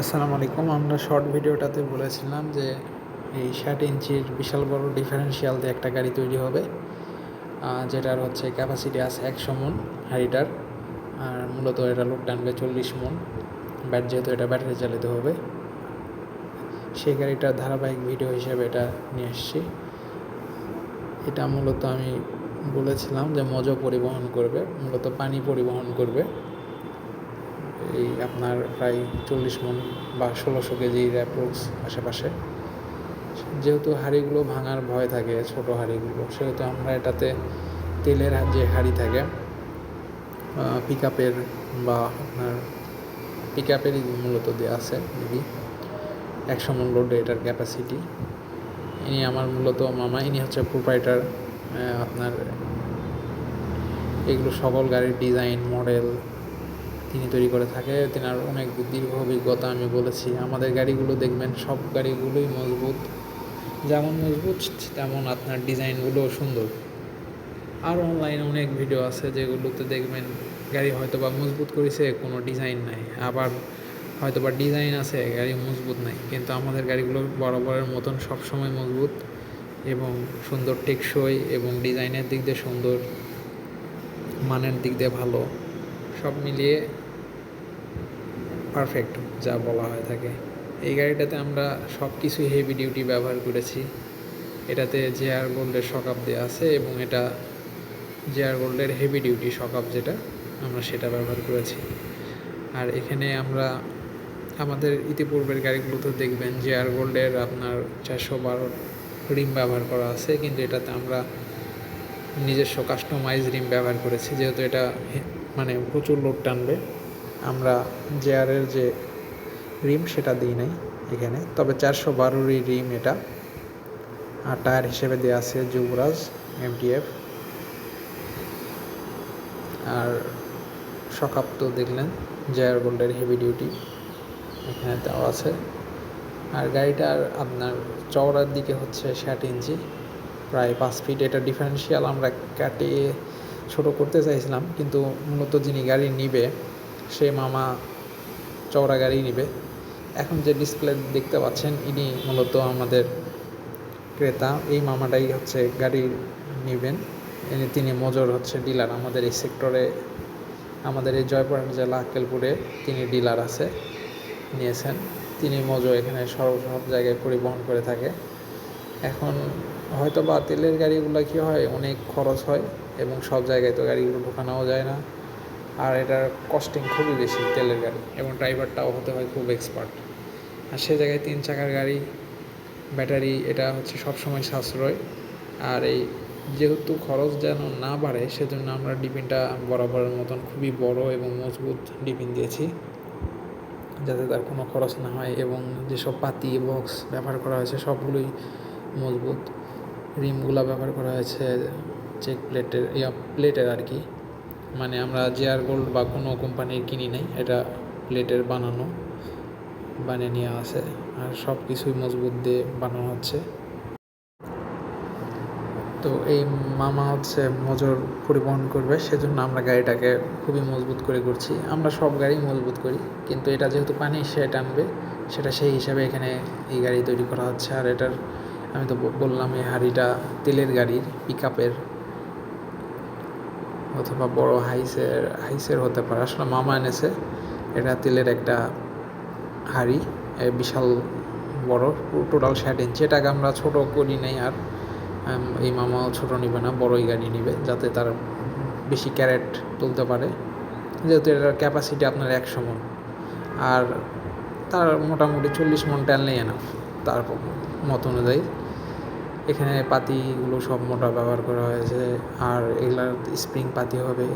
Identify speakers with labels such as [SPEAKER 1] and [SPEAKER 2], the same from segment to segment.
[SPEAKER 1] আসসালামু আলাইকুম। আমরা শর্ট ভিডিওটাতে বলেছিলাম যে এই ষাট ইঞ্চির বিশাল বড় ডিফারেন্সিয়াল দিয়ে একটা গাড়ি তৈরি হবে যেটার হচ্ছে ক্যাপাসিটি আছে একশো মন হাড়িটার আর মূলত এটা লোক টানবে চল্লিশ মন। ব্যাট যেহেতু এটা ব্যাটারি চালিত হবে, সেই গাড়িটার ধারাবাহিক ভিডিও হিসেবে এটা নিয়ে এসেছি। এটা মূলত আমি বলেছিলাম যে মজো পরিবহন করবে, মূলত পানি পরিবহন করবে। এই আপনার প্রায় চল্লিশ মন বা ষোলোশো কেজির অ্যাপ্রক্স আশেপাশে। যেহেতু হাঁড়িগুলো ভাঙার ভয় থাকে, ছোট হাঁড়িগুলো, সেহেতু আমরা এটাতে তেলের যে হাঁড়ি থাকে পিক আপের বা আপনার পিক আপেরই মূলত দেওয়া আছে দিদি একশো মন লোড এটার ক্যাপাসিটি ইনি আমার মূলত মামা, ইনি হচ্ছে প্রোপাইটার আপনার এগুলো সকল গাড়ির ডিজাইন মডেল তিনি তৈরি করে থাকে তিনি তেনার অনেক দীর্ঘ অভিজ্ঞতা আমি বলেছি। আমাদের গাড়িগুলো দেখবেন, সব গাড়িগুলোই মজবুত। যেমন মজবুত, তেমন আপনার ডিজাইনগুলোও সুন্দর। আর অনলাইনে অনেক ভিডিও আছে যেগুলোতে দেখবেন গাড়ি হয়তো বা মজবুত করেছে, কোনো ডিজাইন নাই। আবার হয়তো বা ডিজাইন আছে, গাড়ি মজবুত নাই। কিন্তু আমাদের গাড়িগুলো বরাবরের মতন সবসময় মজবুত এবং সুন্দর টেকসই এবং ডিজাইনের দিক দিয়ে সুন্দর, মানের দিক দিয়ে ভালো। সব মিলিয়ে পারফেক্ট যা বলা হয়ে থাকে। এই গাড়িটাতে আমরা সব কিছুই হেভি ডিউটি ব্যবহার করেছি। এটাতে জেআর গোল্ডের শকআপ দেওয়া আছে এবং এটা জেআর গোল্ডের হেভি ডিউটি শকআপ যেটা, আমরা সেটা ব্যবহার করেছি। আর এখানে আমরা আমাদের ইতিপূর্বের গাড়িগুলোতে দেখবেন জেআর গোল্ডের আপনার চারশো বারো রিম ব্যবহার করা আছে, কিন্তু এটাতে আমরা নিজস্ব কাস্টমাইজ রিম ব্যবহার করেছি, যেহেতু এটা মানে প্রচুর লোড টানবে। আমরা জেআরের যে রিম সেটা দিই নাই এখানে। তবে চারশো বারোরই রিম এটা। আর টায়ার হিসেবে দেওয়া আছে যুবরাজ এমটিএফ আর সকাপ তো দেখলেন জেআর গোল্ডের হেভি ডিউটি এখানে দেওয়া আছে। আর গাড়িটার আপনার চওড়ার দিকে হচ্ছে ষাট ইঞ্চি। প্রায় পাঁচ ফিট এটা ডিফারেন্সিয়াল আমরা কাটিয়ে ছোট করতে চাইছিলাম, কিন্তু মূলত যিনি গাড়ি নিবে সে মামা চওড়া গাড়ি নিবে। এখন যে ডিসপ্লে দেখতে পাচ্ছেন, ইনি মূলত আমাদের ক্রেতা। এই মামাটাই হচ্ছে গাড়ি নেবেন। তিনি মজর হচ্ছে ডিলার। আমাদের এই সেক্টরে আমাদের এই জয়পুরহাট জেলা আক্কেলপুরে তিনি ডিলার আছে, নিয়েছেন। তিনি মজো এখানে সব সব জায়গায় পরিবহন করে থাকে। এখন হয়তো বা তেলের গাড়িগুলো কী হয়, অনেক খরচ হয় এবং সব জায়গায় তো গাড়িগুলো ঢোকানোও যায় না। আর এটার কস্টিং খুবই বেশি তেলের গাড়ি, এবং ড্রাইভারটাও হতে হয় খুব এক্সপার্ট আর সে জায়গায় তিন চাকার গাড়ি ব্যাটারি এটা হচ্ছে সবসময় সাশ্রয়। আর এই যেহেতু খরচ যেন না বাড়ে, সেজন্য আমরা ডিপিনটা বরাবরের মতন খুবই বড় এবং মজবুত ডিপিন দিয়েছি, যাতে তার কোনো খরচ না হয় এবং যেসব পাতি বক্স ব্যবহার করা হয়েছে, সবগুলোই মজবুত। রিমগুলো ব্যবহার করা হয়েছে চেক প্লেটের ইয়া প্লেটের আর কি। মানে আমরা জেআর গোল্ড বা কোনো কোম্পানির কিনি নাই, এটা প্লেটের বানানো, বানিয়ে নিয়ে আছে আর সব কিছুই মজবুত দিয়ে বানানো হচ্ছে। তো এই মামা হচ্ছে মজুর পরিবহন করবে, সেজন্য আমরা গাড়িটাকে খুবই মজবুত করে করছি আমরা সব গাড়ি মজবুত করি, কিন্তু এটা যেহেতু পানি, সে টানবে সেটা সেই হিসাবে এখানে এই গাড়ি তৈরি করা হচ্ছে। আর এটার, আমি তো বললাম, এই হাঁড়িটা তেলের গাড়ির পিক আপের অথবা বড় হাইসের হাইসের হতে পারে। আসলে মামা এনেছে। এটা তেলের একটা হাঁড়ি বিশাল বড়, টোটাল ষাট ইঞ্চি। এটাকে আমরা ছোটো করি নাই আর এই মামাও ছোটো নিবে না, বড়ই গাড়ি নিবে, যাতে তার বেশি ক্যারেট তুলতে পারে। যেহেতু এটার ক্যাপাসিটি আপনার একশো মন। আর তার মোটামুটি চল্লিশ মন টানলেই এনাফ তার মত অনুযায়ী। এখানে পাতিগুলো সব মোটা ব্যবহার করা হয়েছে, আর এগুলার স্প্রিং পাতি হবে।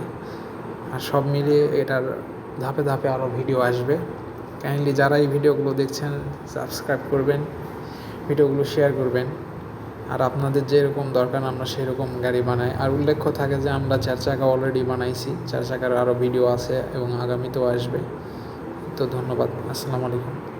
[SPEAKER 1] আর সব মিলিয়ে এটার ধাপে ধাপে আরও ভিডিও আসবে। কাইন্ডলি যারা এই ভিডিওগুলো দেখছেন সাবস্ক্রাইব করবেন ভিডিওগুলো শেয়ার করবেন। আর আপনাদের যেরকম দরকার, আমরা সেরকম গাড়ি বানাই। আর উল্লেখ্য থাকে যে, আমরা চার চাকা অলরেডি বানাইছি। চার চাকার আরও ভিডিও আছে এবং আগামীতেও আসবে। তো ধন্যবাদ, আসসালামু আলাইকুম।